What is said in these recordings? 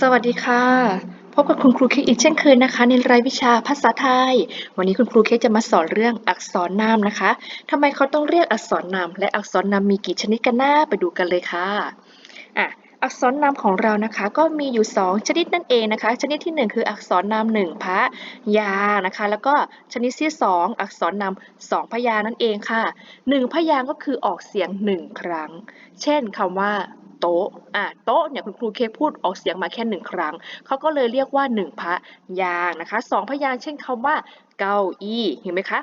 สวัสดีค่ะ พบกับคุณครูเคกอีกเช่นเคยนะคะ ในรายวิชาภาษาไทย วันนี้คุณครูเคกจะมาสอนเรื่องอักษรนามนะคะทำไมเขาต้องเรียกอักษรนาม และอักษรนามมีกี่ชนิดกันนะไปดูกันเลยค่ะอะอักษรนามของเรานะคะ ก็มีอยู่ 2 ชนิดนั่นเองนะคะ ชนิดที่ 1 คืออักษรนาม1พระยานะคะ แล้วก็ชนิดที่ 2 อักษรนาม2พยานั่นเองค่ะ 1 พยางก็คือออกเสียง 1 ครั้ง เช่นคำว่า ต๊ะอะโต๊ะเนี่ยคุณครูเค้กพูดออกเสียงมาแค่หนึ่งครั้ง เขาก็เลยเรียกว่าหนึ่งพะยางนะคะสองพยางเช่นคำว่าเก้าอี้เห็นไหมคะ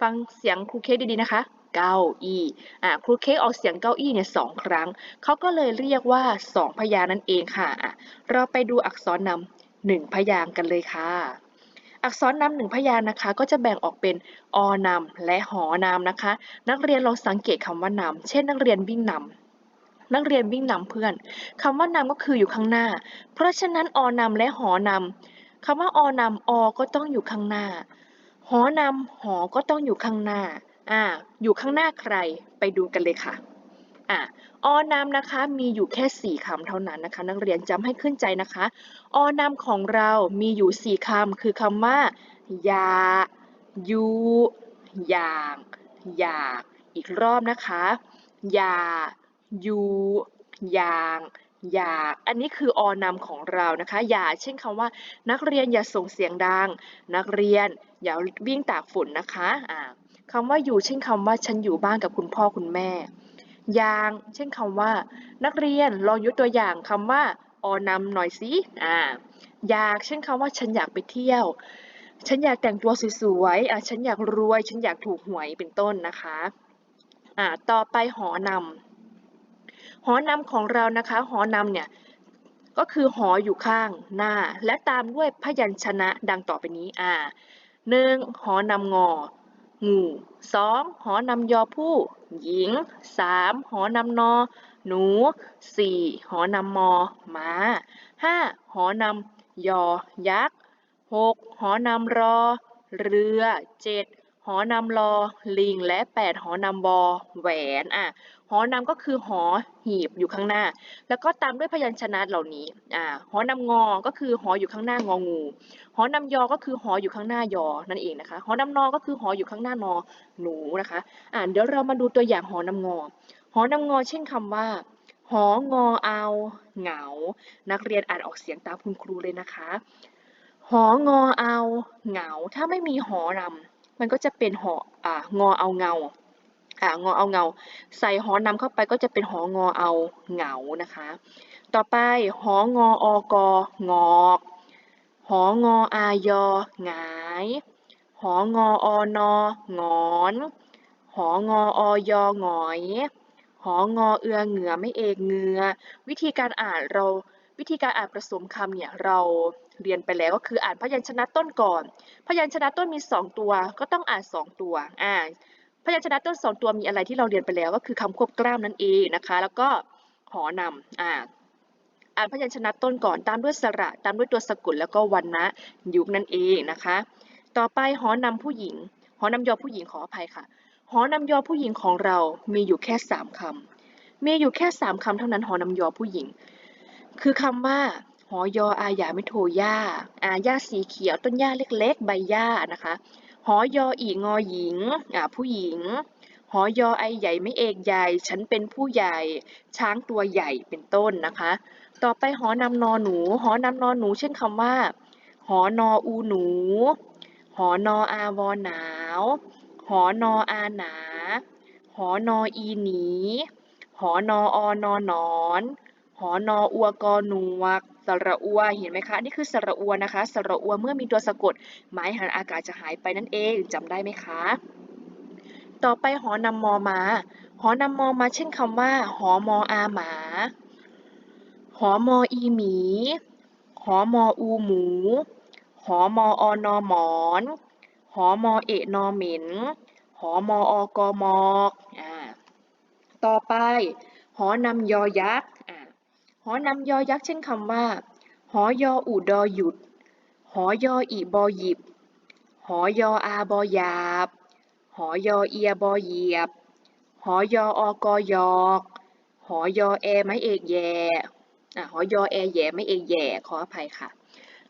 ฟังเสียงครูเค้กดีๆนะคะเก้าอี้อะครูเค้กออกเสียงเก้าอี้เนี่ยสองครั้ง เขาก็เลยเรียกว่าสองพยางนั่นเองค่ะอะเราไปดูอักษรนำหนึ่งพยางกันเลยค่ะอักษรนำหนึ่งพยางค์นะคะ ก็จะแบ่งออกเป็นอนำและหอนำนะคะ นักเรียนลองสังเกตคำว่านำเช่น นักเรียนวิ่งนำ นักเรียนวิ่งนำเพื่อนคำว่านำก็คืออยู่ข้างหน้า เพราะฉะนั้นอนำและหอนำคำว่าอนำอก็ต้องอยู่ข้างหน้า หอนำหอก็ต้องอยู่ข้างหน้าอ่าอยู่ข้างหน้าใครไปดูกันเลยค่ะอ่าอนำนะคะมีอยู่แค่สี่คำเท่านั้นนะคะ นักเรียนจำให้ขึ้นใจนะคะ อนำของเรามีอยู่สี่คำคือคำว่า ยายูอย่าง อยาก อีกรอบนะคะ ยา ยูอย่างอยากอันนี้คืออนำของเรานะคะ อย่า เช่นคำว่า นักเรียนอย่าส่งเสียงดัง นักเรียนอย่าวิ่งตากฝนนะคะอ่าคำว่าอยู่ เช่นคำว่าฉันอยู่บ้านกับคุณพ่อคุณแม่ยาง เช่นคำว่า นักเรียนลองยกตัวอย่างคำว่าอนำหน่อยสิอ่า อยาก เช่นคำว่าฉันอยากไปเที่ยว ฉันอยากแต่งตัวสวยๆ อะฉันอยากรวย ฉันอยากถูกหวย เป็นต้นนะคะ อ่า ต่อไปหอนำ หอนำของเรานะคะ หอนำเนี่ยก็คือหออยู่ข้างหน้า และตามด้วยพยัญชนะดังต่อไปนี้อ่าหนึ่งหอนำงอ งูสองหอนำยอผู้ หญิงสามหอนำนอ หนูสี่หอนำมอม้าห้าหอนำยอ ยักษ์หกหอนำรอ เรือเจ็ดหอนำรอลิง และแปดหอนำบอ แหวนอะ หอนำก็คือหอหีบอยู่ข้างหน้า แล้วก็ตามด้วยพยัญชนะเหล่านี้อ่าหอนำงอ ก็คือหออยู่ข้างหน้างองู หอนำยอ ก็คือหออยู่ข้างหน้ายอ นั่นเองนะคะ หอนำนอ ก็คือหออยู่ข้างหน้านอหนูนะคะ อ่าเดี๋ยวเรามาดูตัวอย่างหอนำงอ หอนำงอ เช่นคำว่าหองอเอาเหงา นักเรียนอ่านออกเสียงตามคุณครูเลยนะคะ หองอเอาเหงา ถ้าไม่มีหอนำมันก็จะเป็นหออ่างอเอาเงา อ่างอเอาเงา ใส่หอนำเข้าไปก็จะเป็นหองอเอาเหงานะคะ ต่อไปหองออกงอกหองออายอหงายหองออนองอนหองออยอหงอยหองอเอือเหงือไม่เอกเหงือ วิธีการอ่านเราวิธีการอ่านผสมคำเนี่ยเราเรียนไปแล้วก็คืออ่านพยัญชนะต้นก่อน พยัญชนะต้นมี 2 ตัวก็ต้องอ่าน 2 ตัวอ่า พยัญชนะต้น2ตัวมีอะไรที่เราเรียนไปแล้วก็คือคำควบกล้ามนั่นเองนะคะ แล้วก็หอนำอ่าอ่านพยัญชนะต้นก่อนตามด้วยสระตามด้วยตัวสะกดแล้วก็วรรณะยุกนั่นเองนะคะ ต่อไปหอนำผู้หญิง หอนำยอผู้หญิงขออภัยค่ะ หอนำยอผู้หญิงของเรามีอยู่แค่สามคำมีอยู่แค่สามคำเท่านั้นหอนำยอผู้หญิง คือคำว่าหอยออาหยาไม่โทหญ้าอาหญ้าสีเขียวต้นหญ้าเล็ก ๆ ใบหญ้านะคะ หอยออีงอหญิงอ่าผู้หญิง หอยอไอใหญ่ไม่เอกใหญ่ ฉันเป็นผู้ใหญ่ ช้างตัวใหญ่เป็นต้นนะคะ ต่อไปหอนำนอหนู หอนำนอหนู เช่นคำว่า หอนออูหนู หอนออาวอหนาว หอนออาหนา หอนออีหนี หอนออนอนหนอน หอนออัวกอหนวกสระอัวเห็นไหมคะ นี่คือสระอัวนะคะ สระอัวเมื่อมีตัวสะกด หมายหันอากาศจะหายไปนั่นเองจำได้ไหมคะ ต่อไปหอนำมอมาหอนำมอมาเช่นคำว่า หอมออาหมา หอมออีหมี หอมออูหมู หอมออนอหมอน หอมอเอนอเหม็น หอมออกอมอกอ่าต่อไป หอนำยอยักษ์ หอนำยอยักษ์เช่นคำว่า หอยออูดอหยุด หอยออีบอหยิบ หอยออาบอหยาบ หอยอเอียบอเหยียบ หอยออกอยอกหอยอแอไม้เอกแยอะหอยอแอแย่ไม่เอแย่ขออภัยค่ะ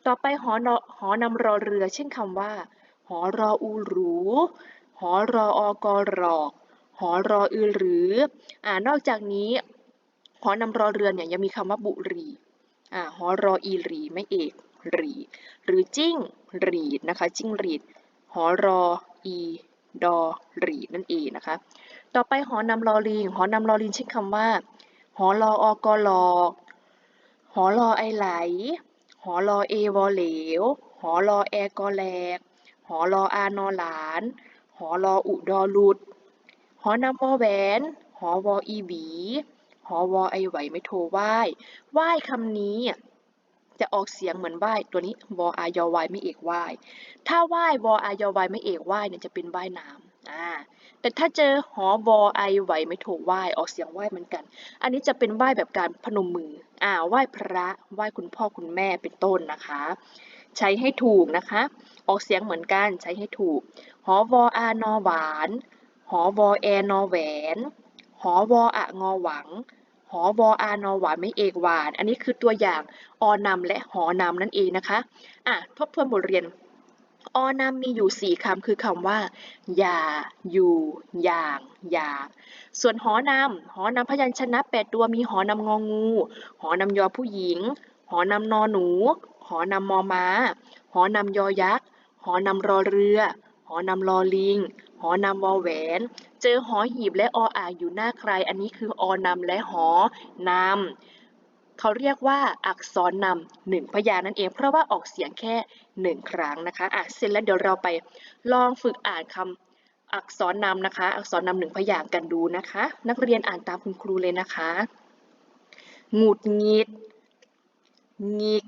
ต่อไปหอนหอนำรอเรือเช่นคำว่า หอรออูหรู หอรออกอรอก หอรออือหรืออ่านอกจากนี้ หอนำรอเรือนเนี่ยยังมีคำว่าบุรีอ่าหอรออีรีไม่เอกรีหรือจิ้งรีดนะคะจิ้งรีดหอรออีดอรีดนั่นเองนะคะ ต่อไปหอนำลอลิงหอนำลอลิงเช่นคำว่าหอรออกอลอหอรอไอไหล หอรอเอวอเหลว หอรอแอกอแหลก หอรออานอหลาน หอรออุดอลุด หอนำวอแหวน หอวออีหวี หอวอไอไหวไม่โทไหว้ไหว้คำนี้จะออกเสียงเหมือนไหว้ตัวนี้วออายอวายไม่เอกไหว้ถ้าไหว้วออายอวายไม่เอกไหว้เนี่ยจะเป็นไหว้น้ำอ่าแต่ถ้าเจอหอวอไอไหวไม่โทไหว้ออกเสียงไหว้เหมือนกัน อันนี้จะเป็นไหว้แบบการพนมมืออ่าไหว้พระไหว้คุณพ่อคุณแม่เป็นต้นนะคะ ใช้ให้ถูกนะคะ ออกเสียงเหมือนกันใช้ให้ถูกหอวออานอหวานหอวอแอนอแหวนหอวออะงอหวัง หอวออานอหวานไม่เอกหวาน อันนี้คือตัวอย่างอนำและหอนำนั่นเองนะคะ อะ ทบทวนบทเรียนอนำมีอยู่สี่คำคือคำว่า อย่า อยู่ อย่าง อยาส่วนหอนำหอนำพยัญชนะแปดตัวมีหอนำงองู หอนำยอผู้หญิง หอนำนอหนู หอนำมอม้า หอนำยอยักษ์ หอนำรอเรือ หอนำลอลิง หอนำวอแหวน เจอหอหีบและออ่างอยู่หน้าใคร อันนี้คืออนำและหอนำเขาเรียกว่าอักษรนำหนึ่งพยางนั่นเอง เพราะว่าออกเสียงแค่หนึ่งครั้งนะคะอะเสร็จแล้วเดี๋ยวเราไปลองฝึกอ่านคำอักษรนำนะคะ อักษรนำหนึ่งพยางกันดูนะคะ นักเรียนอ่านตามคุณครูเลยนะคะหงุดหงิดหงิก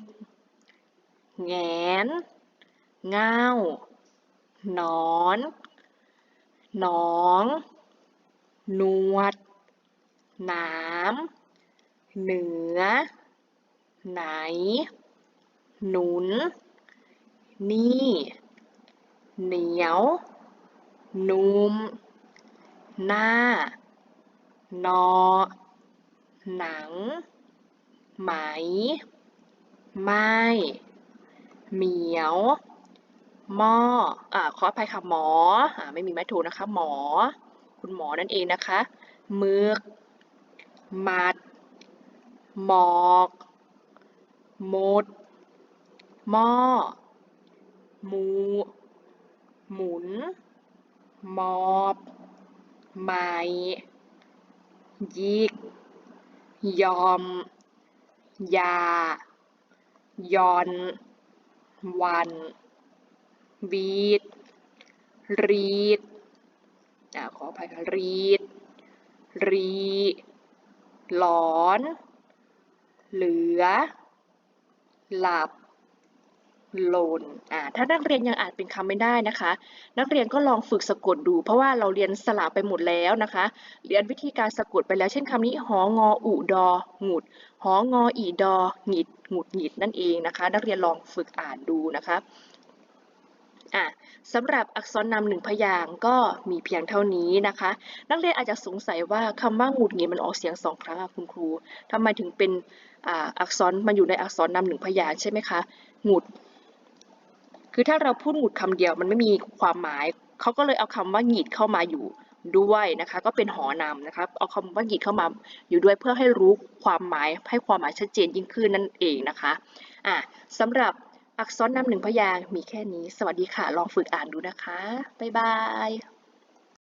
แงนเง่านอน หนองหนวด หนาม เหนือ ไหน หนุน นี่ เหนียว นุม หน้า นอ หนัง ไหม ไม้เหมียว หม้ออ่าขออภัยค่ะหมออ่าไม่มีไม้ถูนะคะ หมอ คุณหมอนั่นเองนะคะมึกมัด หมอกหมดหม้อ หมู หมุน มอบไหมยิก ยอม ยาย่อน วัน วีดรีดอ่าขออภัยค่ะรีดรีหลอน เหลือ หลับหล่นอ่าถ้านักเรียนยังอ่านเป็นคำไม่ได้นะคะ นักเรียนก็ลองฝึกสะกดดู เพราะว่าเราเรียนสลับไปหมดแล้วนะคะ เรียนวิธีการสะกดไปแล้ว เช่นคำนี้หองออุดอหงุดหองออีดอหงิดหงุดหงิดนั่นเองนะคะ นักเรียนลองฝึกอ่านดูนะคะ อะสำหรับอักษรนำหนึ่งพยางก็มีเพียงเท่านี้นะคะ นักเรียนอาจจะสงสัยว่าคำว่าหงุดหงิดมันออกเสียงสองครั้งคุณครูทำไมถึงเป็นอักษรมันอยู่ในอักษรนำหนึ่งพยางใช่ไหมคะหงุด คือถ้าเราพูดหงุดคำเดียวมันไม่มีความหมายเขาก็เลยเอาคำว่าหงิดเข้ามาอยู่ด้วยนะคะ ก็เป็นหอนำนะคะเอาคำว่าหงิดเข้ามาอยู่ด้วยเพื่อให้รู้ความหมายให้ความหมายชัดเจนยิ่งขึ้นนั่นเองนะคะอะสำหรับ อักษรนำหนึ่งพยางค์มีแค่นี้ สวัสดีค่ะ ลองฝึกอ่านดูนะคะ บ๊ายบาย